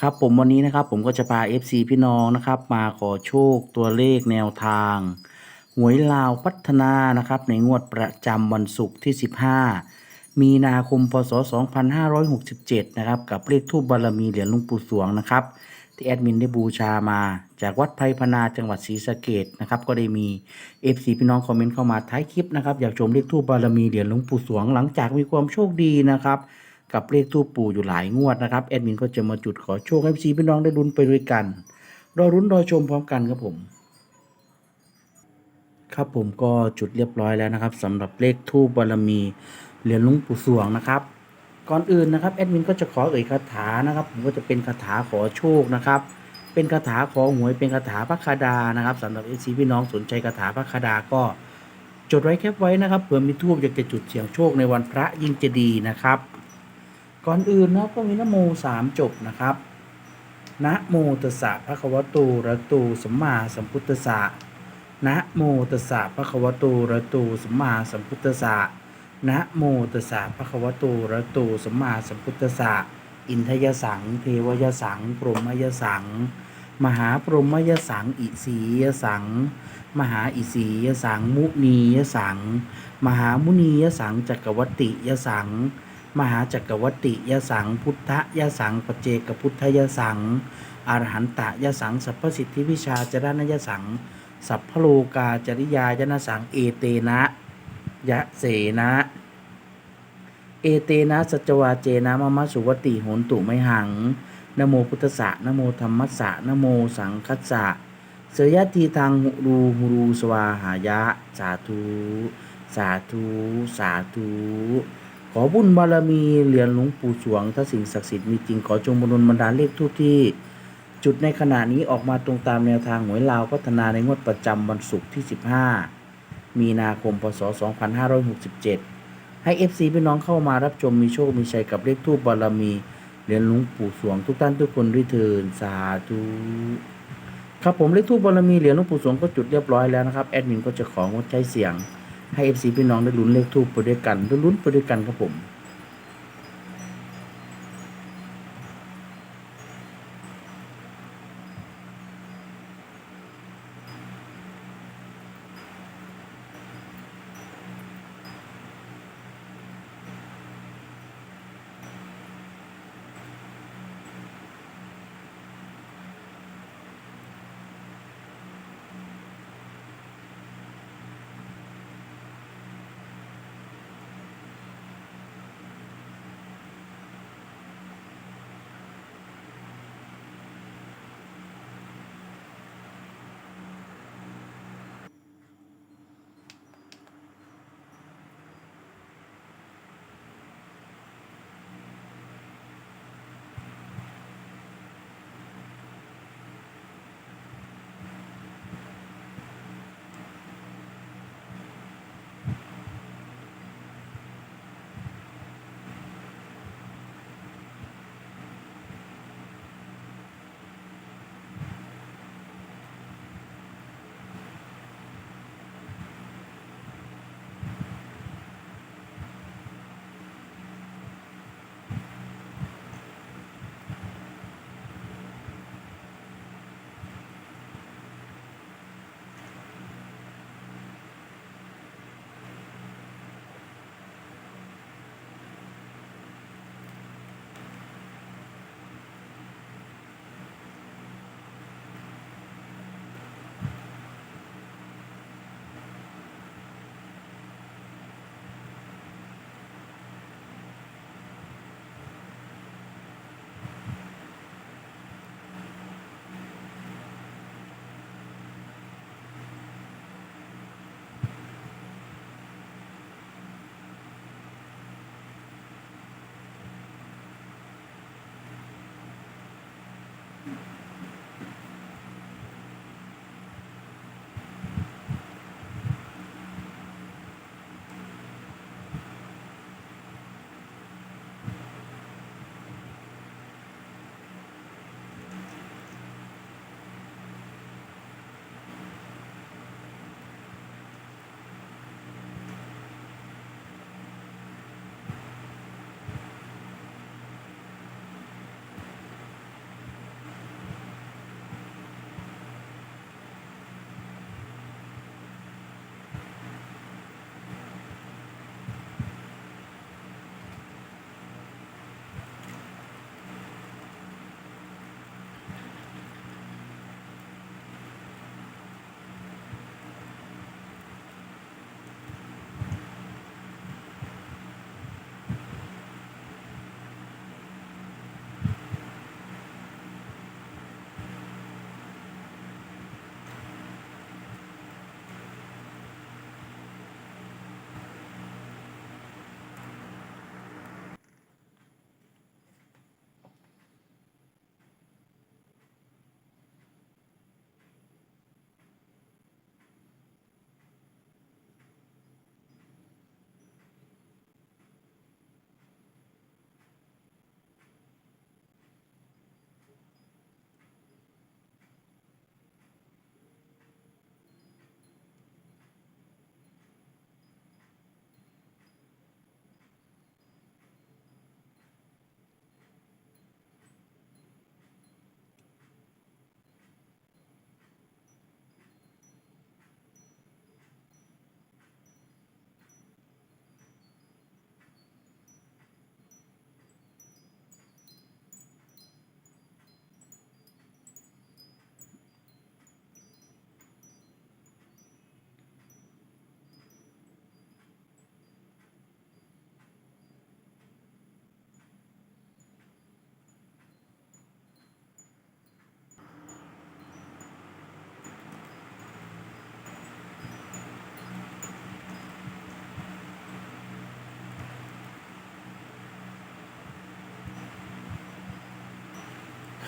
ครับผมวันนี้นะครับผมก็จะพา FC พี่น้องนะครับ มาขอโชคตัวเลขแนวทาง หวยลาวพัฒนานะครับ ในงวดประจำวันศุกร์ที่ 15 มีนาคมพศ 2567 นะครับ กับเลขทูบบารมีเหรียญหลุงปู่สวงนะครับ ที่แอดมินได้บูชามาจากวัดไพรพนาจังหวัดศรีสะเกดนะครับ ก็ได้มี FC พี่น้องคอมเมนต์เข้ามาท้ายคลิปนะครับอยากชมเลขทูบบารมีเหรียญหลวงปู่สวงหลังจากมีความโชคดีนะครับ กับเลขทูปปู่อยู่หลายงวดนะครับแอดมินก็จะมาจุดขอโชคให้ FC พี่น้องได้ลุ้นไปด้วยกันรอรุ้นรอชมพร้อมกันครับผม ครับผมก็จุดเรียบร้อยแล้วนะครับสำหรับเลขทูบบารมีเหรียญลวงปู่สวงนะครับ ก่อนอื่นนะครับแอดมินก็จะขอเอ่ยคาถานะครับ ผมก็จะเป็นคาถาขอโชคนะครับ เป็นคาถาขอหวยเป็นคาถาพระคาดานะครับสำหรับเอซีพี่น้องสนใจคาถาพระคาดาก็จดไว้แคปไว้นะครับเผื่อมีทูบอยากจะจุดเสียงโชคในวันพระยิ่งจะดีนะครับ ก่อนอื่นนะครับก็มีนโมสามจบนะครับนะโมตัสสะพระคะวะโตอะระโตสัมมาสัมพุทธัสสะนะโมตัสสะพระคะวะโตอะระโตสัมมาสัมพุทธัสสะนะโมตัสสะพระคะวะโตอะระโตสัมมาสัมพุทธัสสะอินทยสัง เทวยสัง พรหมยสัง มหาพรหมยสัง อิสียสัง มหาอิสียสัง มุนียสัง มหามุนียสังจักรวติยสัง มหาจักรวัติยสัง พุทธยสังปเจกพุทธยสังอรหันตยสังสัพพสิทธิวิชาจรณยสัง สัพพโลกาจริยายนสังเอเตนะยะเสนะ เอเตนะสัจวาเจนะมะมะสุวติโหนตุไมหังนโมพุทธสะนโมธรรมัสสะนโมสังคัสสะเสยยทีทางหุรูหุรูสวาหายะ สาธุ สาธุ สาธุ อบุญบารมีเหรียญหลวงปู่สวง ถ้าสิ่งศักดิ์สิทธิ์มีจริงขอจงบรรบันดาลเลขทุกที่ จุดในขณะนี้ออกมาตรงตามแนวทางหวยลาวพัฒนาในงวดประจำวันศุกร์ที่ 15 มีนาคมพศ 2567 ให้ FC พี่น้องเข้ามารับชมมีโชค มีชัยกับเลขทูบบารมีเหรียญหลวงปู่สวงทุกท่านทุกคนด้วยเถินสาธุครับผมเลขทูบบารมีเหรียญหลวงปู่สวงก็จุดเรียบร้อยแล้วนะครับแอดมินก็จะของดใช้เสียง ให้เอฟซีพี่น้องได้ลุ้นเลขทูบไปด้วยกันได้ลุ้นไปด้วยกันครับผม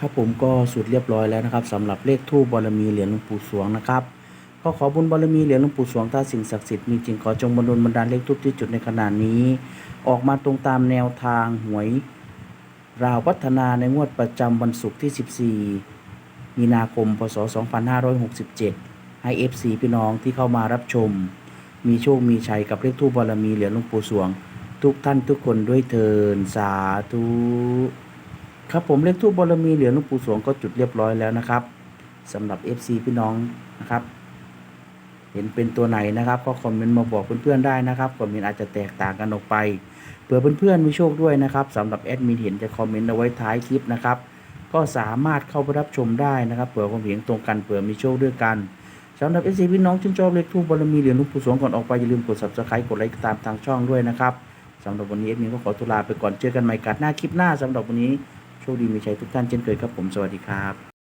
ครับผมก็สุดเรียบร้อยแล้วนะครับสำหรับเลขทูบบารมีเหรียญหลวงปู่สวงนะครับก็ขอบุญบารมีเหรียญหลวงปู่สวงถ้าสิ่งศักดิ์สิทธิ์มีจริงขอจงบันดลบันดาลเลขทูบที่จุดในขณะนี้ ออกมาตรงตามแนวทางหวยราวพัฒนาในงวดประจำวันศุกร์ที่ 14 มีนาคม พศ 2567 ให้ FC พี่น้องที่เข้ามารับชม มีโชคมีชัยกับเลขทูบบารมีเหรียญหลวงปู่สวง ทุกท่านทุกคนด้วยเทินสาธุ ครับผมเลขทูบบารมีเหรียญหลวงปู่สวงก็จุดเรียบร้อยแล้วนะครับสำหรับ FC พี่น้องนะครับ เห็นเป็นตัวไหนนะครับก็คอมเมนต์มาบอกเพื่อนๆได้นะครับคอมเมนต์อาจจะแตกต่างกันออกไปเผื่อเพื่อนๆมีโชคด้วยนะครับสำหรับแอดมินเห็นจะคอมเมนต์เอาไว้ท้ายคลิปนะครับ ก็สามารถเข้าไปรับชมได้นะครับเผื่อความเห็นตรงกันเผื่อมีโชคด้วยกันสำหรับ FC พี่น้องชื่นชอบเลขทูบบารมีเหรียญหลวงปู่สวงก่อนออกไปอย่าลืมกด subscribe กดไลค์ตามทางช่องด้วยนะครับสำหรับวันนี้แอดมินก็ขอตุลาไปก่อนเจอกันใหม่กัดหน้าคลิปหน้าสำหรับวันนี้ คดีมีชัยทุกท่านเช่นเคยครับผมสวัสดีครับ